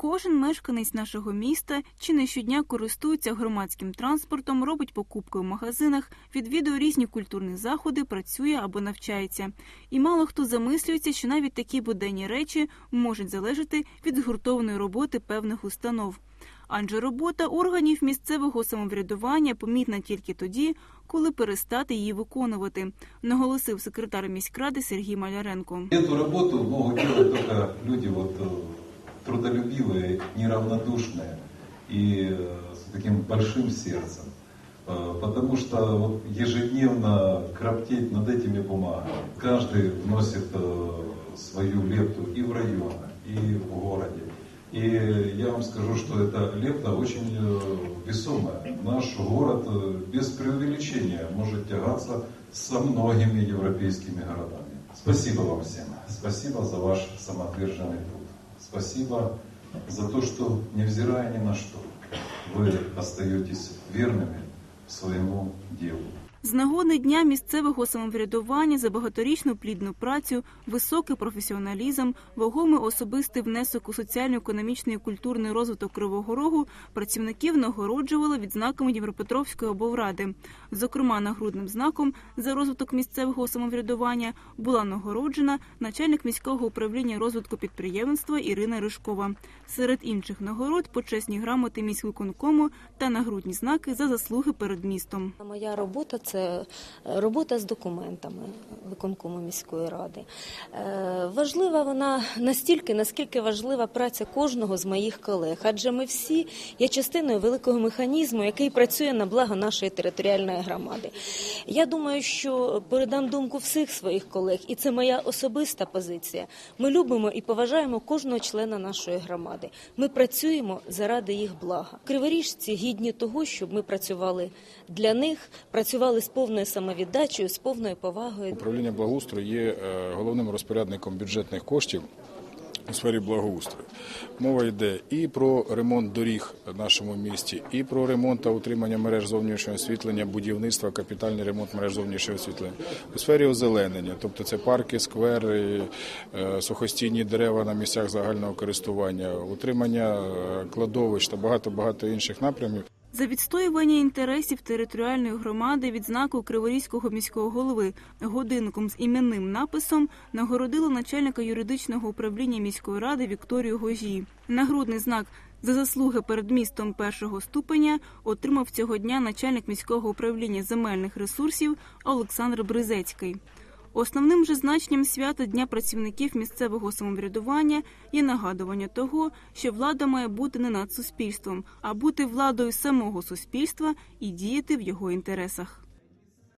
Кожен мешканець нашого міста чи не щодня користується громадським транспортом, робить покупки в магазинах, відвідує різні культурні заходи, працює або навчається. І мало хто замислюється, що навіть такі буденні речі можуть залежати від згуртованої роботи певних установ. Адже робота органів місцевого самоврядування помітна тільки тоді, коли перестати її виконувати, наголосив секретар міськради Сергій Маляренко. Эту работу могут делать только люди вот, э, трудолюбивые, неравнодушные и э, с таким большим сердцем. Э, Потому что ежедневно кроптеть над этими бумагами. Каждый вносит э, свою лепту и в районе, и в городе. И я вам скажу, что эта лепта очень весомая. Наш город без преувеличения может тягаться со многими европейскими городами. Спасибо вам всем. Спасибо за ваш самоотверженный труд. Спасибо за то, что, невзирая ни на что, вы остаетесь верными своему делу. З нагоди дня місцевого самоврядування за багаторічну плідну працю, високий професіоналізм, вагомий особистий внесок у соціально-економічний і культурний розвиток Кривого Рогу працівників нагороджували відзнаками Дніпропетровської облради. Зокрема, нагрудним знаком за розвиток місцевого самоврядування була нагороджена начальник міського управління розвитку підприємства Ірина Ришкова. Серед інших нагород почесні грамоти міськвиконкому та нагрудні знаки за заслуги перед містом. Моя робота це робота з документами виконкому міської ради. Е, Важлива вона настільки, наскільки важлива праця кожного з моїх колег, адже ми всі є частиною великого механізму, який працює на благо нашої територіальної громади. Я думаю, що передам думку всіх своїх колег, і це моя особиста позиція. Ми любимо і поважаємо кожного члена нашої громади. Ми працюємо заради їх блага. Криворіжці гідні того, щоб ми працювали для них, працювали з повною самовіддачею, з повною повагою. Управління благоустрою є е, головним розпорядником бюджетних коштів у сфері благоустрою. Мова йде і про ремонт доріг в нашому місті, і про ремонт та утримання мереж зовнішнього освітлення, будівництва, капітальний ремонт мереж зовнішнього освітлення. У сфері озеленення, тобто це парки, сквери, е, сухостійні дерева на місцях загального користування, утримання е, кладовищ та багато-багато інших напрямів. За відстоювання інтересів територіальної громади відзнаку Криворізького міського голови годинником з іменним написом нагородило начальника юридичного управління міської ради Вікторію Гожі. Нагрудний знак за заслуги перед містом першого ступеня отримав цього дня начальник міського управління земельних ресурсів Олександр Бризецький. Основним же значенням свята Дня працівників місцевого самоврядування є нагадування того, що влада має бути не над суспільством, а бути владою самого суспільства і діяти в його інтересах.